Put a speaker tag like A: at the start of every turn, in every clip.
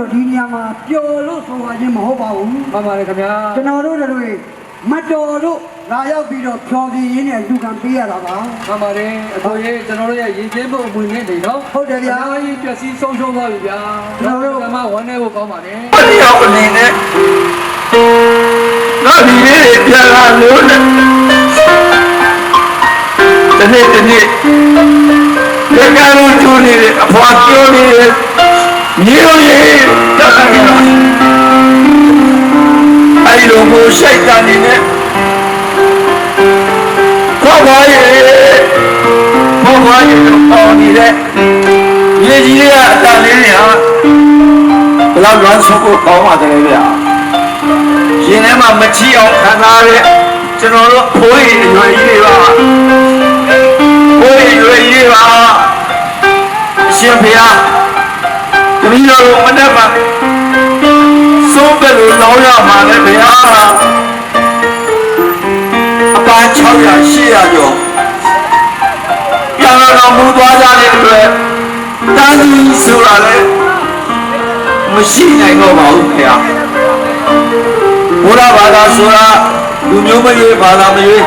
A: တော့ဒီနေရာမှာပျော်လို့ဆိုပါခြင်းမဟုတ်ပါဘူး
B: မှန်ပါတယ်ခင်ဗျာ
A: ကျွန်တော်တို့တွေမတော်တို့လာရောက်ပြီးတော့ဖြောပြင်းရင်းနဲ့လူကံပေးရတာပါ
B: မှန်ပါတယ်အကိုရဲ့ကျွန်တော်တို့ရဲ့ရည်ချင်းဖို့အဝင်နဲ့နေနော်
A: ဟုတ်တယ်ဗျာ
B: အများကြီးပျက်စီးဆုံးရှုံးသွားပြီဗျာ
A: ကျွန်တော်တို့
B: ကမှဝမ်းနေဖို့ကောင်းပါတယ်
C: တယောက်အနေနဲ့ငါဒီလေးတွေပြန်လာလို့နဲ့တနေ့တနေ့ဒီကံလို့ကျူနေတယ်အဖွာပြောနေတယ် မြေလို့ရေတတ်တယ်အဲ့လိုကိုရှိုက်တာနေနဲ့ခေါ်ပါရဲ့ခေါ်ပါရဲ့ပေါ်နေတဲ့ရေကြီးလေးကအတန်လေးတွေဟာဘယ်လောက်လွမ်းဆုံးဖို့ကောင်းပါတယ်ဗျာရင်ထဲမှာမချီအောင်ခံစားရတဲ့ကျွန်တော်တို့ဖိုးရီအရွယ်ကြီးတွေပါဖိုးရီအရွယ်ကြီးတွေပါအရှင်ဘုရား တမီးတော်ကိုမတတ်ပါစိုးပဲလို့လောင်းရမှာလေဗျာအပါ600 800ကျော်ပြန်လာတော်မူသွားကြတဲ့အတွက်တန်းကြီးဆိုတာလေမရှိနိုင်တော့ပါဘူးခင်ဗျာဘုရားဘာသာဆိုတာလူမျိုးမရွေးဘာသာမရွေး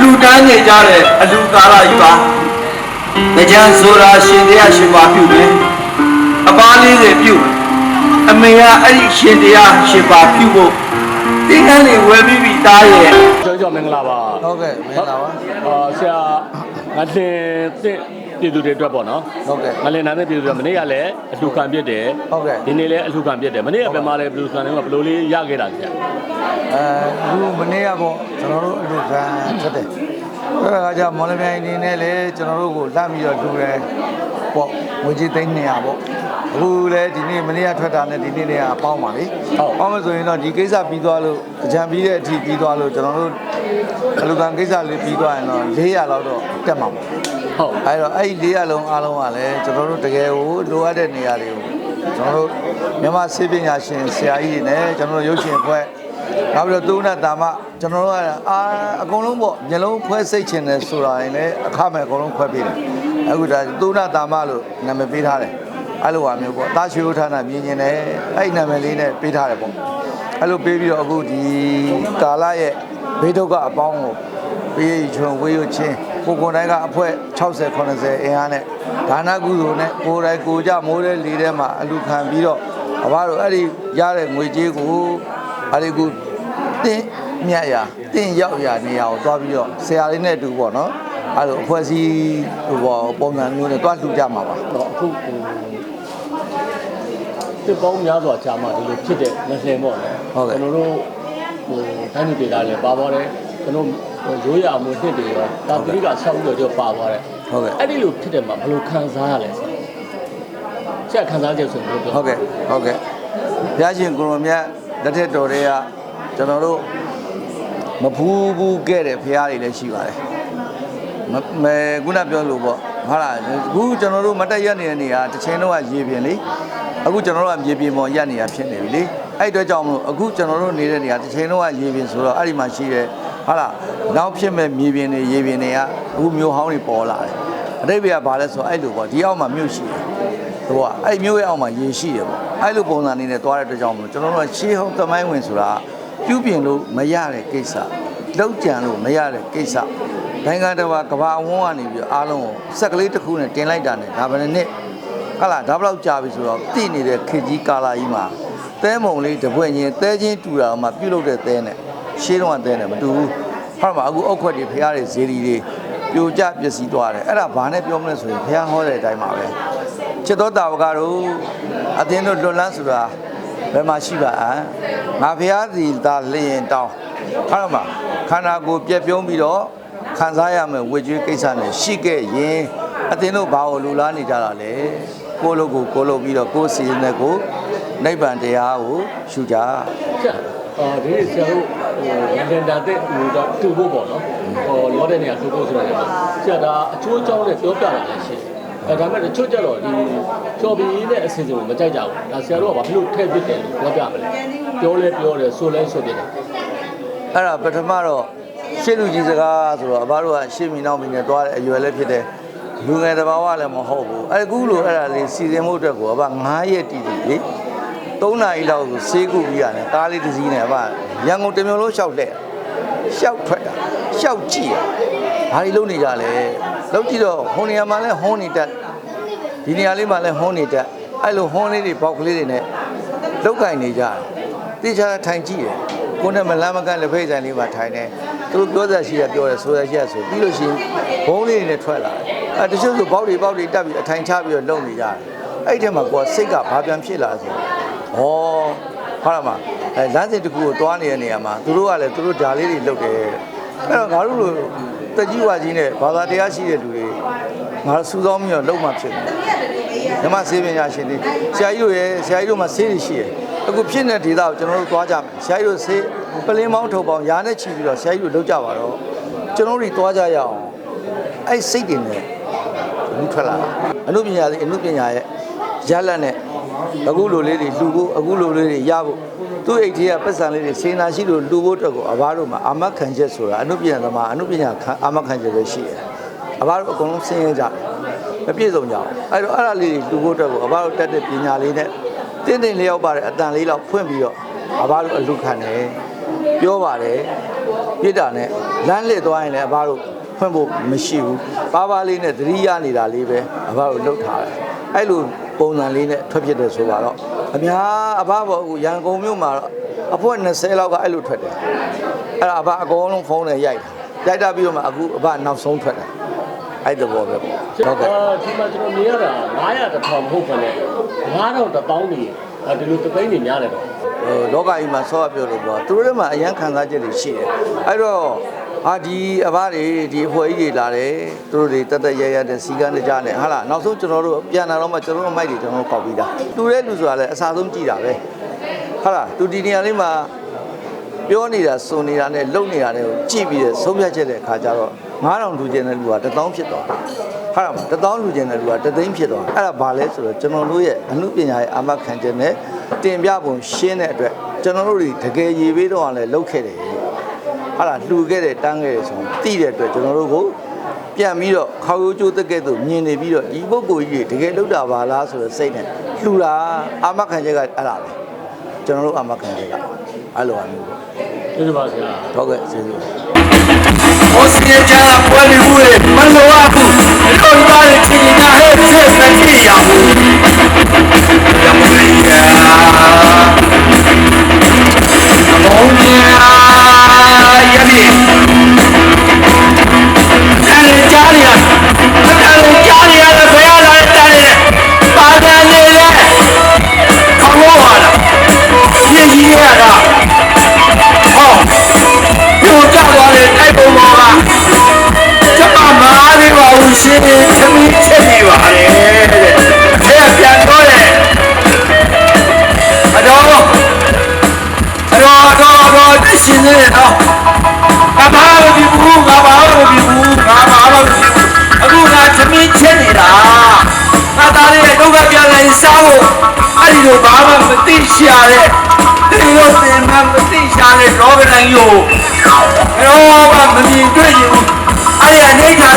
C: လူတန်းနေကြတဲ့အလူကာလကြီးပါကြံဆိုတာရှင်တရားရှင်ပါပြုတယ် အပါလေးတွေပြုအမေကအဲ့ဒီရှင်တရားရှင်ပါပြုဖို့တင်းကန်းလေးဝယ်ပြီးပြီသားရဲ့
D: ကျောင်းကျောင်းမင်္ဂလာပါ
E: ဟုတ်ကဲ့မင်္ဂလာပါ
D: အာဆရာငါတင်တဲ့ပြည်သူတွေအတွက်ပေါ့နော်
E: ဟုတ်ကဲ့
D: ငါလင်နာတဲ့ပြည်သူတွေမနေ့ကလည်းအလှခံပြစ်တယ်
E: ဟုတ်ကဲ့
D: ဒီနေ့လည်းအလှခံပြစ်တယ်မနေ့ကဘယ်မှာလဲဘယ်လိုခံတယ်ကဘယ်လိုလေးရခဲ့တာဆရာ
E: အဲအခုမနေ့ကပေါ့ကျွန်တော်တို့အလူခံထွက်တယ်အဲ့ဒါကကြောင့်မော်လမြိုင်အနေနဲ့လည်းကျွန်တော်တို့ကိုလမ်းပြီးတော့တူတယ်ပေါ့ငွေကြီးသိန်း200ပေါ့ အခုလည်းဒီနေ့မနေ့ကထွက်တာနဲ့ဒီနေ့တွေကပေါင်းပါလေပေါင်းမဆိုရင်တော့ဒီကိစ္စပြီးသွားလို့အကြံပြီးတဲ့အထိပြီးသွားလို့ကျွန်တော်တို့အလူခံကိစ္စလေးပြီးသွားရင်တော့400လောက်တော့တက်မှာပေါ့
D: ဟုတ်
E: အဲ့တော့အဲ့ဒီ400လုံးအားလုံးကလည်းကျွန်တော်တို့တကယ်ကိုလိုအပ်တဲ့နေရာတွေကိုကျွန်တော်တို့မြန်မာစေပညာရှင်ဆရာကြီးတွေနဲ့ကျွန်တော်တို့ရုပ်ရှင်ဖွဲ့နောက်ပြီးတော့သူနဲ့တာမကျွန်တော်တို့ကအာအကုန်လုံးပေါ့မျိုးလုံးဖွဲ့စိတ်ချင်တယ်ဆိုတာရင်လည်းအခမဲ့အကုန်လုံးဖွဲ့ပေးတယ်အခုဒါသူနဲ့တာမလို့နာမည်ပေးထားတယ် အဲ့လိုဟာမျိုးပေါ့တာရွှေဥထာဏမြင်ကျင်တယ်အဲ့ဒီနာမည်လေးနဲ့ပေးထားတယ်ပေါ့အဲ့လိုပေးပြီးတော့အခုဒီကာလရဲ့ဘေးဒုက္ခအပေါင်းကိုပေးချွန်ဝေးရချင်းကိုကိုယ်တိုင်းကအဖွဲ60 80အင်အားနဲ့ဒါနကုသိုလ်နဲ့ကိုယ်တိုင်ကိုကြမိုးတဲ့လေထဲမှာအလူခံပြီးတော့အဘတို့အဲ့ဒီရတဲ့ငွေကြေးကိုအဲ့ဒီကူတင်းမြတ်ရာတင်းရောက်ရာနေရာကိုသွားပြီးတော့ဆရာလေးနဲ့တူပေါ့နော်အဲ့လိုအဖွဲ့အစည်းဟိုပေါ့ပုံစံမျိုးနဲ့သွားလှူကြမှာပါ
D: တော့အခုဟို တစ်ပေါင်းများစွာကြာမှဒီလိုဖြစ်တဲ့ငလှင်ပေါ့နော်ကျွန်တော်တို့ဟိုတိုင်းပြည်ဒေသလည်းပါသွားတယ်ကျွန်တော်ရိုးရမှုနှစ်တွေရောတာပရိကဆောက်ပြီးတော့ပါသွားတယ်
E: ဟုတ်ကဲ့
D: အဲ့ဒီလိုဖြစ်တယ်မှာဘယ်လိုခံစားရလဲဆရာဆရာခံစားချက်ဆိုရင်ဘယ်လိုပြော
E: ဟုတ်ကဲ့ဟုတ်ကဲ့ဘုရားရှင်ကိုရောမြတ်လက်ထက်တော်တွေကကျွန်တော်တို့မဖူးဘူးခဲ့တဲ့ဘုရားတွေလည်းရှိပါတယ်မမဲခုနပြောလို့ပေါ့ဟုတ်လားအခုကျွန်တော်တို့မတက်ရက်နေတဲ့နေရာတစ်ချိန်တော့ရေပြင်လေ အခုကျွန်တော်တို့ကမြေပြင်ပေါ်ရက်နေရဖြစ်နေပြီလေအဲ့အတွက်ကြောင့်မလို့အခုကျွန်တော်တို့နေတဲ့နေရာတစ်ချိန်တော့ရေပြင်ဆိုတော့အဲ့ဒီမှာရှိတဲ့ဟုတ်လားနောက်ဖြစ်မဲ့မြေပြင်တွေရေပြင်တွေကအခုမျိုးဟောင်းတွေပေါ်လာတယ်အတိတ်ကဘာလဲဆိုတော့အဲ့လိုပေါ့ဒီအောက်မှာမြို့ရှိတယ်သူကအဲ့မျိုးရဲ့အောက်မှာရေရှိတယ်ပေါ့အဲ့လိုပုံစံနေနဲ့သွားတဲ့အတွက်ကြောင့်မလို့ကျွန်တော်တို့ကရှေးဟောင်းသမိုင်းဝင်ဆိုတာပြုပြင်လို့မရတဲ့ကိစ္စလောက်ကြံလို့မရတဲ့ကိစ္စနိုင်ငံတော်ကကဘာအဝန်းကနေပြီးအားလုံးကိုစက်ကလေးတစ်ခုနဲ့တင်လိုက်တာနဲ့ဒါပဲနဲ့ ဟလာဒါဘလောက်ကြာပြီဆိုတော့တည်နေတဲ့ခေတ်ကြီးကာလာကြီးမှာသဲမုံလေးတပွင့်ချင်းသဲချင်းတူတာမှပြုတ်လို့တဲ့သဲနဲ့ရှေးတော့ကသဲနဲ့မတူဘူးဟုတ်မှာအခုအုတ်ခွက်တွေဖျားတွေဇေဒီတွေပြိုကျပျက်စီးသွားတယ်အဲ့ဒါဘာနဲ့ပြောမလဲဆိုရင်ဖျားဟောတဲ့အတိုင်းပါပဲချစ်တော်တာဝကတို့အတင်းတို့လွတ်လန်းဆိုတာဘယ်မှာရှိပါအံငါဖះစီသာလျင်တောင်းဟုတ်မှာခန္ဓာကိုယ်ပြက်ပြုံးပြီးတော့ခံစားရမယ်ဝေကျွေးကိစ္စနဲ့ရှိခဲ့ရင်အတင်းတို့ဘာကိုလူလားနေကြတာလဲ ကိုယ့်လိုကိုကိုယ်လိုပြီးတော့ကိုယ်စီစဉ်တဲ့ကိုနိဗ္ဗာန်တရားကိုရှုကြ
D: ဆရာအာဒီနေ့ဆရာတို့ဟိုလန်ဒန်တာတဲ့ဟိုတော့တူဖို့ပေါ့နော်ဟိုလောတဲ့နေရာတူဖို့ဆိုရတယ်ဆရာဒါအချိုးအကြောင်းနဲ့ပြောပြတာလည်းရှိတယ်အဲဒါပေမဲ့တချို့ကြတော့ဒီကျော်ပြီးနဲ့အစီအစဉ်ကိုမကြိုက်ကြဘူးဒါဆရာတို့ကဘာဖြစ်လို့ထည့်ပစ်တယ်လို့ပြောပြမလဲပြောလဲပြောတယ်ဆိုလဲဆိုပြတယ်
E: အဲ့ဒါပထမတော့ရှေ့လူကြီးစကားဆိုတော့အဘတို့ကရှေ့မီနောက်မီနဲ့သွားတဲ့အရွယ်လည်းဖြစ်တယ် လူငယ်တစ်ပါးကလည်းမဟုတ်ဘူးအဲ့ကူလို့အဲ့ဒါလေးစီစဉ်မှုအတွက်ကိုအဘ9ရက်တည်တည်လေ3နာရီလောက်ဆိုဆေးကုပြီးရတယ်ကားလေးတစ်စီးနဲ့အဖရန်ကုန်တစ်မျိုးလုံးလျှောက်လက်လျှောက်ထွက်တာလျှောက်ကြည့်ရဘာတွေလုပ်နေကြလဲလုပ်ကြည့်တော့ဟိုနေရာမှာလဲဟွန်းနေတတ်ဒီနေရာလေးမှာလဲဟွန်းနေတတ်အဲ့လိုဟွန်းလေးတွေပေါက်ကလေးတွေနဲ့လောက်ကင်နေကြတယ်တေချာထိုင်ကြည့်ရကိုယ်နဲ့မလမ်းမကန့်လက်ဖိတ်ဆိုင်လေးမှာထိုင်နေသူတို့ပြောစရာရှိရပြောတယ်ဆိုရရှိရဆိုပြီးလို့ရှိရင်ဘုံလေးတွေနဲ့ထွက်လာတယ် အဲတချို့ဆိုပေါက်တွေပေါက်တွေတက်ပြီးအထိုင်ချပြီးတော့လုံနေကြတယ်အဲ့ဒီထဲမှာကိုယ်စိတ်ကဘာပြန်ဖြစ်လာဆိုဩဟုတ်လားမအဲလမ်းစဉ်တစ်ခုကိုသွားနေတဲ့နေရာမှာသူတို့ကလည်းသူတို့ဓာလေးတွေလုပ်တယ်အဲ့တော့ငါတို့လိုတက်ကြီးဝါကြီးနဲ့ဘာသာတရားရှိတဲ့လူတွေငါတို့စူးစောင်းပြီးတော့လုံမှဖြစ်တယ်ဓမ္မဆေးပညာရှင်တွေဆရာကြီးတို့ရဲ့ဆရာကြီးတို့မှာဆေးတွေရှိတယ်အခုဖြစ်နေတဲ့ဒေသကိုကျွန်တော်တို့သွားကြမယ်ဆရာကြီးတို့ဆေးပလင်းမောင်းထုတ်ပေါင်းရားနဲ့ချီပြီးတော့ဆရာကြီးတို့လုပ်ကြပါတော့ကျွန်တော်တို့တွေသွားကြရအောင်အဲ့စိတ်တွေနဲ့ ဘူးထွက်လာတာအနုပညာစီအနုပညာရဲ့ရလက်နဲ့အခုလိုလေးတွေလှူဖို့အခုလိုလေးတွေရဖို့သူ့အိတ်ကြီးကပတ်စံလေးတွေစေနာရှိလို့လှူဖို့အတွက်ကိုအဘတို့မှာအာမခံချက်ဆိုတာအနုပညာသမားအနုပညာခံအာမခံချက်ပဲရှိတယ်အဘတို့အကုန်လုံးဆင်းရဲကြတယ်မပြည့်စုံကြအောင်အဲ့တော့အဲ့ဒါလေးတွေလှူဖို့အတွက်ကိုအဘတို့တက်တဲ့ပညာလေးနဲ့တင်းတင်းလျောက်ပါတဲ့အတန်လေးလောက်ဖွင့်ပြီးတော့အဘတို့အလူခံတယ်ပြောပါတယ်ပြစ်တာနဲ့လမ်းလစ်သွားရင်လည်းအဘတို့ ဖွင့်ဖို့မရှိဘူးပါပါလေးနဲ့သတိရနေတာလေးပဲအဘတို့လှုပ်ထားတယ်အဲ့လိုပုံစံလေးနဲ့ထွက်ဖြစ်တယ်ဆိုပါတော့အများအဘဘောအခုရန်ကုန်မြို့မှာတော့အဖွဲ့20လောက်ကအဲ့လိုထွက်တယ်အဲ့ဒါအဘအကုန်လုံးဖုန်းနဲ့ရိုက်တာရိုက်တာပြီးတော့မှအခုအဘနောက်ဆုံးထွက်တာအဲ့တဘောပဲပေါ့ဟုတ်ကဲ့
D: အာဒီမှာကျွန်တော်မြင်ရတာ900တစ်ထောင်မဟုတ်ဘဲနဲ့9000တစ်ပေါင်းနေအဲဒီလိုတစ်သိန်းနေများတယ်တော့
E: ဟိုလောကကြီးမှာဆောရပြောလို့ပြောသူတို့တွေမှာအရန်ခံစားချက်တွေရှိတယ်အဲ့တော့ ဟာဒီအဘတွေဒီအဖွဲ့ကြီးတွေလာတယ်သူတို့တွေတက်တက်ရရတဲ့စီကန်းတကြနဲ့ဟာလားနောက်ဆုံးကျွန်တော်တို့ပြန်လာတော့မှကျွန်တော်တို့မိုက်တွေကျွန်တော်တို့ကောက်ပြီးသားတူတဲ့လူဆိုတာလည်းအစားဆုံးကြည့်တာပဲဟာလားသူဒီနေရာလေးမှာပြောနေတာစုံနေတာနဲ့လုံနေတာနဲ့ကိုကြည့်ပြီးတော့ဆုံးဖြတ်ချက်တဲ့အခါကျတော့9000လူကျင်တဲ့လူက1000ဖြစ်သွားတယ်ဟုတ်လား1000လူကျင်တဲ့လူက3သိန်းဖြစ်သွားအဲ့ဒါဘာလဲဆိုတော့ကျွန်တော်တို့ရဲ့အမှုပညာရဲ့အာမခံချက်နဲ့တင်ပြပုံရှင်းတဲ့အတွက်ကျွန်တော်တို့တွေတကယ်ရည်ပေးတော့လည်းလုပ်ခဲ့တယ် ဟုတ်လားလှူခဲ့တယ်တန်းခဲ့တယ်ဆိုတော့သိတဲ့အတွက်ကျွန်တော်တို့ကိုပြန်ပြီးတော့ခေါရိုးကျိုးတက်တဲ့သူမြင်နေပြီးတော့ဒီပုဂ္ဂိုလ်ကြီးတွေတကယ်လုပ်တာပါလားဆိုတော့စိတ်နဲ့လှူတာအာမခံချက်ကအဲ့ဒါပဲကျွန်တော်တို့အာမခံချက်ကအဲ့လိုအမျိုးပေါ့
D: ကျေးဇူးပါဆရာ
E: ဟုတ်ကဲ့ကျေးဇူး
C: ဟောစီကြတာပွဲလူတွေမလိုအပ်ဘူးလို့ပါလေချင်တာဟဲ့ဆက်စက်ကြည့်ရဘူးရမလေးယာဘောင်းညာ မှမသိရှာတဲ့ဒီလိုသင်မှမသိရှာတဲ့လောကတိုင်းကိုဘယ်တော့မှမမြင်တွေ့ရင်ဘူးအဲ့ဒီအနေထား